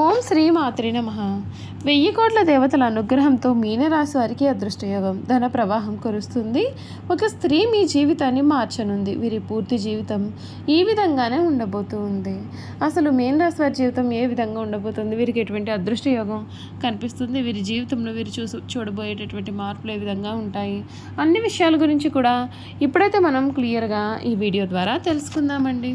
ఓం శ్రీ మాత్రి నమ. వెయ్యి కోట్ల దేవతల అనుగ్రహంతో మీనరాశి వారికి అదృష్టయోగం. ధన ప్రవాహం కురుస్తుంది. ఒక స్త్రీ మీ జీవితాన్ని మార్చనుంది. వీరి పూర్తి జీవితం ఈ విధంగానే ఉండబోతూ ఉంది అసలు మీనరాశి వారి జీవితం ఏ విధంగా ఉండబోతుంది? వీరికి ఎటువంటి అదృష్టయోగం కనిపిస్తుంది? వీరి జీవితంలో వీరు చూసు చూడబోయేటటువంటి మార్పులు ఏ విధంగా ఉంటాయి? అన్ని విషయాల గురించి కూడా ఇప్పుడైతే మనం క్లియర్గా ఈ వీడియో ద్వారా తెలుసుకుందామండి.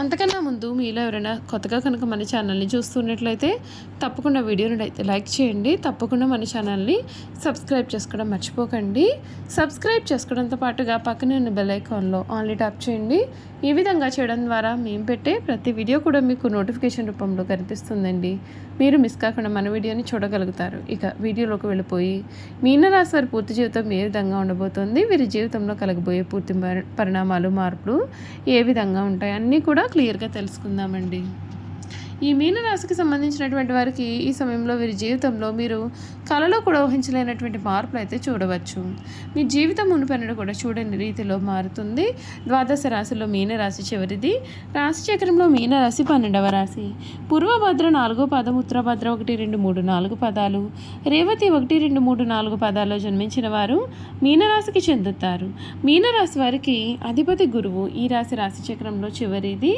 అంతకన్నా ముందు మీలో ఎవరైనా కొత్తగా కనుక మన ఛానల్ని చూస్తున్నట్లయితే తప్పకుండా వీడియోని అయితే లైక్ చేయండి. తప్పకుండా మన ఛానల్ని సబ్స్క్రైబ్ చేసుకోవడం మర్చిపోకండి. సబ్స్క్రైబ్ చేసుకోవడంతో పాటుగా పక్కనే ఉన్న బెల్ ఐకాన్లో ఆన్లీ ట్యాప్ చేయండి. ఈ విధంగా చేయడం ద్వారా మేము పెట్టే ప్రతి వీడియో కూడా మీకు నోటిఫికేషన్ రూపంలో కనిపిస్తుందండి. మీరు మిస్ కాకుండా మన వీడియోని చూడగలుగుతారు. ఇక వీడియోలోకి వెళ్ళిపోయి మీనరాశి వారి పూర్తి జీవితం ఏ విధంగా ఉండబోతోంది? వీరి జీవితంలో కలగబోయే పూర్తి పరి- పరిణామాలు మార్పులు ఏ విధంగా ఉంటాయి అన్నీ కూడా క్లియర్గా తెలుసుకుందామండి. ఈ మీనరాశికి సంబంధించినటువంటి వారికి ఈ సమయంలో వీరి జీవితంలో మీరు కలలో కూడా ఊహించలేనటువంటి మార్పులు అయితే చూడవచ్చు. మీ జీవితం మునుపెన్నడు కూడా చూడని రీతిలో మారుతుంది. ద్వాదశ రాశిలో మీనరాశి చివరిది. రాశి చక్రంలో మీనరాశి పన్నెండవ రాశి. పూర్వభద్ర నాలుగో పదం ఉత్తరభద్ర ఒకటి రెండు మూడు నాలుగు పదాలు. రేవతి ఒకటి రెండు మూడు నాలుగు పదాల్లో జన్మించిన వారు మీనరాశికి చెందుతారు. మీనరాశి వారికి అధిపతి గురువు ఈ రాశి రాశి చక్రంలో చివరిది.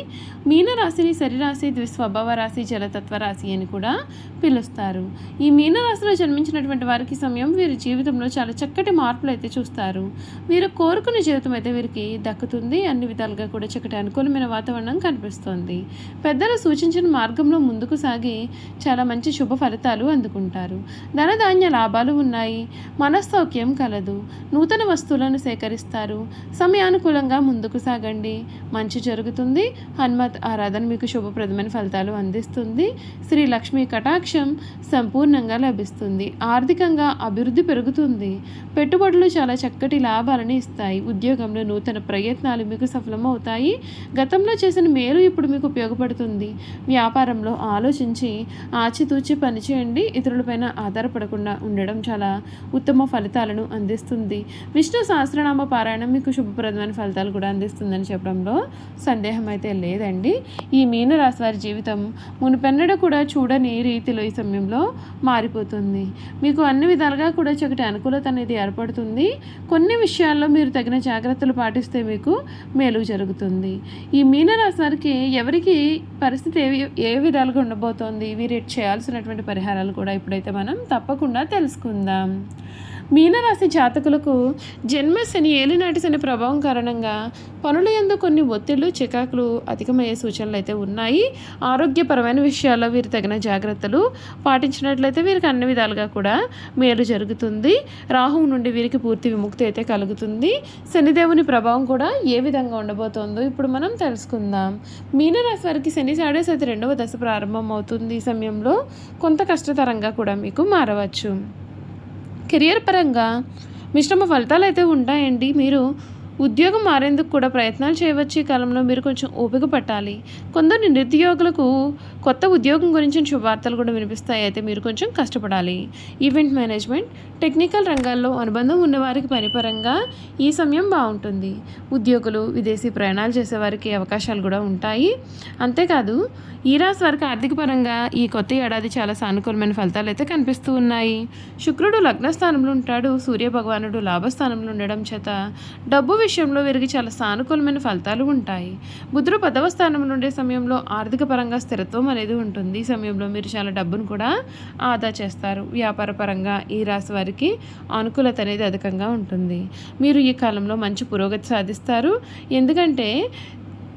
మీనరాశిని సరిరాశి ద్విస్వభావ రాశి జలతత్వ రాశి అని కూడా పిలుస్తారు. ఈ మీనరాశిలో జన్మించినటువంటి వారికి సమయం వీరి జీవితంలో చాలా చక్కటి మార్పులు అయితే చూస్తారు. వీరు కోరుకున్న జీవితం అయితే వీరికి దక్కుతుంది. అన్ని విధాలుగా కూడా చక్కటి అనుకూలమైన వాతావరణం కనిపిస్తోంది. పెద్దలు సూచించిన మార్గంలో ముందుకు సాగి చాలా మంచి శుభ ఫలితాలు అందుకుంటారు. ధనధాన్య లాభాలు ఉన్నాయి. మనస్తౌక్యం కలదు. నూతన వస్తువులను సేకరిస్తారు. సమయానుకూలంగా ముందుకు సాగండి. మంచి జరుగుతుంది. హనుమత్ ఆరాధన మీకు శుభప్రదమైన ఫలితాలు అందిస్తుంది. శ్రీ లక్ష్మీ కటాక్షం సంపూర్ణంగా లభిస్తుంది. ఆర్థికంగా అభివృద్ధి పెరుగుతుంది. పెట్టుబడులు చాలా చక్కటి లాభాలను ఇస్తాయి. ఉద్యోగంలో నూతన ప్రయత్నాలు మీకు సఫలమవుతాయి. గతంలో చేసిన మేలు ఇప్పుడు మీకు ఉపయోగపడుతుంది. వ్యాపారంలో ఆలోచించి ఆచితూచి పనిచేయండి. ఇతరులపైన ఆధారపడకుండా ఉండడం చాలా ఉత్తమ ఫలితాలను అందిస్తుంది. విష్ణు సహస్రనామ పారాయణం మీకు శుభప్రదమైన ఫలితాలు కూడా అందిస్తుందని చెప్పడంలో సందేహం అయితే లేదండి. ఈ మీనరాశి వారి జీవితం మునుపెన్నడ కూడా చూడని రీతిలో ఈ సమయంలో మారిపోతుంది. మీకు అన్ని విధాలుగా కూడా చక్కటి అనుకూలత అనేది ఏర్పడుతుంది. కొన్ని విషయాల్లో మీరు తగిన జాగ్రత్తలు పాటిస్తే మీకు మేలు జరుగుతుంది. ఈ మీనరాశి వారికి ఎవరికి పరిస్థితి ఏ ఏ విధాలుగా ఉండబోతోంది వీరు చేయాల్సినటువంటి పరిహారాలు కూడా ఇప్పుడైతే మనం తప్పకుండా తెలుసుకుందాం. మీనరాశి జాతకులకు జన్మ శని ఏలినాటి శని ప్రభావం కారణంగా పనుల ఎందు కొన్ని ఒత్తిళ్ళు చికాకులు అధికమయ్యే సూచనలు అయితే ఉన్నాయి. ఆరోగ్యపరమైన విషయాల్లో వీరు తగిన జాగ్రత్తలు పాటించినట్లయితే వీరికి అన్ని విధాలుగా కూడా మేలు జరుగుతుంది. రాహువు నుండి వీరికి పూర్తి విముక్తి అయితే కలుగుతుంది. శనిదేవుని ప్రభావం కూడా ఏ విధంగా ఉండబోతోందో ఇప్పుడు మనం తెలుసుకుందాం. మీనరాశి వారికి శని సాడేసతి రెండవ దశ ప్రారంభం అవుతుంది ఈ సమయంలో. కొంత కష్టతరంగా కూడా మీకు మారవచ్చు. కెరియర్ పరంగా మిశ్రమ ఫలితాలు అయితే ఉంటాయండి. మీరు ఉద్యోగం మారేందుకు కూడా ప్రయత్నాలు చేయవచ్చు. ఈ కాలంలో మీరు కొంచెం ఓపిక పట్టాలి. కొందరు నిరుద్యోగులకు కొత్త ఉద్యోగం గురించి శుభవార్తలు కూడా వినిపిస్తాయి. అయితే మీరు కొంచెం కష్టపడాలి. ఈవెంట్ మేనేజ్మెంట్ టెక్నికల్ రంగాల్లో అనుబంధం ఉన్నవారికి పనిపరంగా ఈ సమయం బాగుంటుంది. ఉద్యోగులు విదేశీ ప్రయాణాలు చేసేవారికి అవకాశాలు కూడా ఉంటాయి. అంతేకాదు ఈ రాశి వారికి ఆర్థిక పరంగా ఈ కొత్త ఏడాది చాలా సానుకూలమైన ఫలితాలు అయితే కనిపిస్తూ ఉన్నాయి. శుక్రుడు లగ్న స్థానంలో ఉంటాడు. సూర్య భగవానుడు లాభస్థానంలో ఉండడం చేత డబ్బు విషయంలో వీరికి చాలా సానుకూలమైన ఫలితాలు ఉంటాయి. బుధుడు పదవ స్థానంలో ఉండే సమయంలో ఆర్థిక పరంగా స్థిరత్వం అనేది ఉంటుంది. ఈ సమయంలో మీరు చాలా డబ్బును కూడా ఆదా చేస్తారు. వ్యాపార పరంగా ఈ రాశి వారికి అనుకూలత అనేది అధికంగా ఉంటుంది. మీరు ఈ కాలంలో మంచి పురోగతి సాధిస్తారు. ఎందుకంటే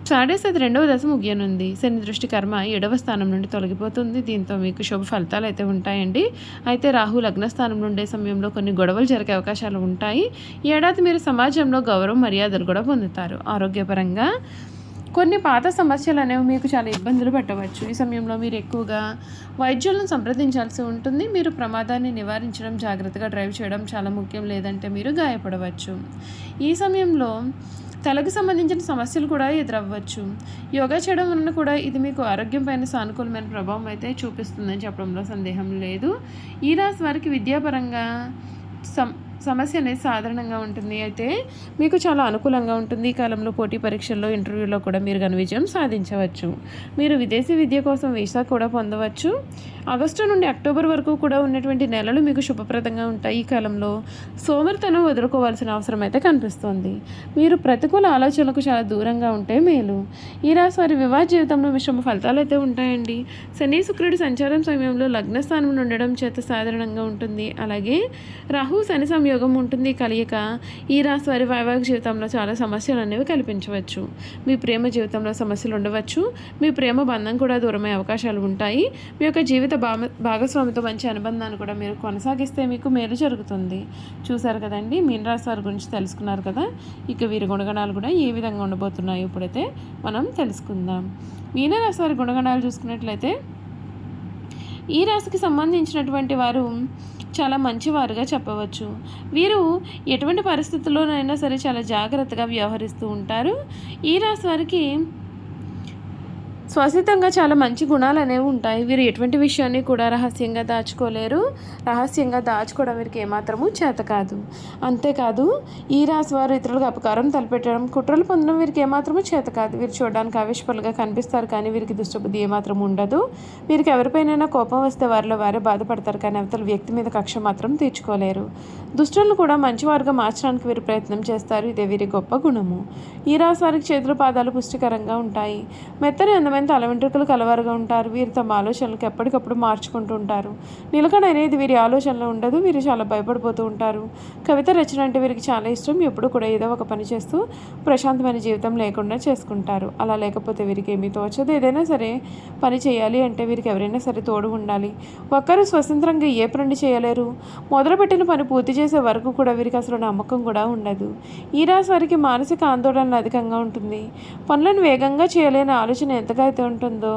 సాడేసతి రెండవ దశ ముగియనుంది. శని దృష్టి కర్మ ఏడవ స్థానం నుండి తొలగిపోతుంది. దీంతో మీకు శుభ ఫలితాలు అయితే ఉంటాయండి. అయితే రాహు లగ్న స్థానం నుండే సమయంలో కొన్ని గొడవలు జరిగే అవకాశాలు ఉంటాయి. ఈ ఏడాది మీరు సమాజంలో గౌరవం మర్యాదలు కూడా పొందుతారు. ఆరోగ్యపరంగా కొన్ని పాత సమస్యలు అనేవి మీకు చాలా ఇబ్బందులు పెట్టవచ్చు. ఈ సమయంలో మీరు ఎక్కువగా వైద్యులను సంప్రదించాల్సి ఉంటుంది. మీరు ప్రమాదాన్ని నివారించడం జాగ్రత్తగా డ్రైవ్ చేయడం చాలా ముఖ్యం. లేదంటే మీరు గాయపడవచ్చు. ఈ సమయంలో తలకు సంబంధించిన సమస్యలు కూడా ఎదురవ్వచ్చు. యోగా చేయడం వలన కూడా ఇది మీకు ఆరోగ్యం పైన సానుకూలమైన ప్రభావం అయితే చూపిస్తుందని చెప్పడంలో సందేహం లేదు. ఈ రాశి వారికి విద్యాపరంగా సం సమస్య అనేది సాధారణంగా ఉంటుంది. అయితే మీకు చాలా అనుకూలంగా ఉంటుంది. ఈ కాలంలో పోటీ పరీక్షల్లో ఇంటర్వ్యూలో కూడా మీరు ఘన విజయం సాధించవచ్చు. మీరు విదేశీ విద్య కోసం వీసా కూడా పొందవచ్చు. ఆగస్టు నుండి అక్టోబర్ వరకు కూడా ఉన్నటువంటి నెలలు మీకు శుభప్రదంగా ఉంటాయి. ఈ కాలంలో సోమరితనం వదులుకోవాల్సిన అవసరం అయితే కనిపిస్తుంది. మీరు ప్రతికూల ఆలోచనలకు చాలా దూరంగా ఉంటే మేలు. ఈ రాశి వారి వివాహ జీవితంలో మిశ్రమ ఫలితాలు అయితే ఉంటాయండి. శని శుక్రుడి సంచారం సమయంలో లగ్న స్థానం ఉండడం చేత సాధారణంగా ఉంటుంది. అలాగే రాహు శని సంయోగం ఉంటుంది కలియక ఈ రాశి వారి వైవాహిక జీవితంలో చాలా సమస్యలు అనేవి కల్పించవచ్చు. మీ ప్రేమ జీవితంలో సమస్యలు ఉండవచ్చు. మీ ప్రేమ బంధం కూడా దూరమయ్యే అవకాశాలు ఉంటాయి. మీ యొక్క జీవిత భాగ భాగస్వామితో మంచి అనుబంధాన్ని కూడా మీరు కొనసాగిస్తే మీకు మేలు జరుగుతుంది. చూసారు కదండి? మీన రాశి వారి గురించి తెలుసుకున్నారు కదా? ఇక వీరి గుణగణాలు కూడా ఏ విధంగా ఉండబోతున్నాయి ఇప్పుడైతే మనం తెలుసుకుందాం. మీనరాశి వారి గుణగణాలు చూసుకున్నట్లయితే ఈ రాశికి సంబంధించినటువంటి వారు చాలా మంచివారుగా చెప్పవచ్చు. వీరు ఎటువంటి పరిస్థితుల్లోనైనా సరే చాలా జాగ్రత్తగా వ్యవహరిస్తూ ఉంటారు. ఈ రాశి వారికి స్వసితంగా చాలా మంచి గుణాలు అనేవి ఉంటాయి. వీరు ఎటువంటి విషయాన్ని కూడా రహస్యంగా దాచుకోలేరు. రహస్యంగా దాచుకోవడం వీరికి ఏమాత్రము చేత కాదు. అంతేకాదు ఈ రాశి వారు ఇతరులకు అపకారం తలపెట్టడం కుట్రలు పొందడం వీరికి ఏమాత్రము చేత కాదు. వీరు చూడడానికి ఆవేశపలుగా కనిపిస్తారు కానీ వీరికి దుష్టబుద్ధి ఏమాత్రం ఉండదు. వీరికి ఎవరిపైనైనా కోపం వస్తే వారిలో వారే బాధపడతారు కానీ అవతల వ్యక్తి మీద కక్ష మాత్రం తీర్చుకోలేరు. దుష్టులను కూడా మంచివారుగా మార్చడానికి వీరు ప్రయత్నం చేస్తారు. ఇదే వీరి గొప్ప గుణము. ఈ రాశి వారికి చేతుల పాదాలు పుష్టికరంగా ఉంటాయి. మెత్తని అందమైన తల వెంట్రుకలు కలవారుగా ఉంటారు. వీరు తమ ఆలోచనలకు ఎప్పటికప్పుడు మార్చుకుంటూ ఉంటారు. నిలకడ అనేది వీరి ఆలోచనలో ఉండదు. వీరు చాలా భయపడిపోతూ ఉంటారు. కవిత రచన అంటే వీరికి చాలా ఇష్టం. ఎప్పుడు కూడా ఏదో ఒక పని చేస్తూ ప్రశాంతమైన జీవితం లేకుండా చేసుకుంటారు. అలా లేకపోతే వీరికి ఏమీ తోచదు. ఏదైనా సరే పని చేయాలి అంటే వీరికి ఎవరైనా సరే తోడు ఉండాలి. ఒక్కరు స్వతంత్రంగా ఏ పని చేయలేరు. మొదలుపెట్టిన పని పూర్తి చేసే వరకు కూడా వీరికి అసలు నమ్మకం కూడా ఉండదు. ఈ రాశి వారికి మానసిక ఆందోళన అధికంగా ఉంటుంది. పనులను వేగంగా చేయలేని ఆలోచన ఎంతగా ఎప్పుడైతే ఉంటుందో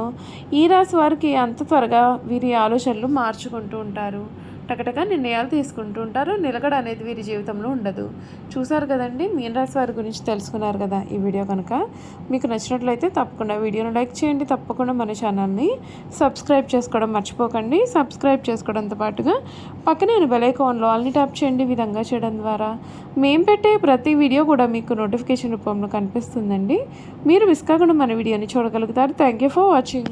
ఈ రాశి వారికి అంత త్వరగా వీరి ఆలోచనలు మార్చుకుంటూ ఉంటారు. టకటక నిర్ణయాలు తీసుకుంటూ ఉంటారు నిలకడ అనేది వీరి జీవితంలో ఉండదు. చూసారు కదండి? మీనరాశి వారి గురించి తెలుసుకున్నారు కదా ఈ వీడియో కనుక. మీకు నచ్చినట్లయితే తప్పకుండా వీడియోను లైక్ చేయండి. తప్పకుండా మన ఛానల్ని సబ్స్క్రైబ్ చేసుకోవడం మర్చిపోకండి. సబ్స్క్రైబ్ చేసుకోవడంతో పాటుగా పక్కనే బెల్ ఐకాన్లో ఆల్ని ట్యాప్ చేయండి. ఈ విధంగా చేయడం ద్వారా మేము పెట్టే ప్రతి వీడియో కూడా మీకు నోటిఫికేషన్ రూపంలో కనిపిస్తుందండి. మీరు మిస్ కాకుండా మన వీడియోని చూడగలుగుతారు. Thank you for watching.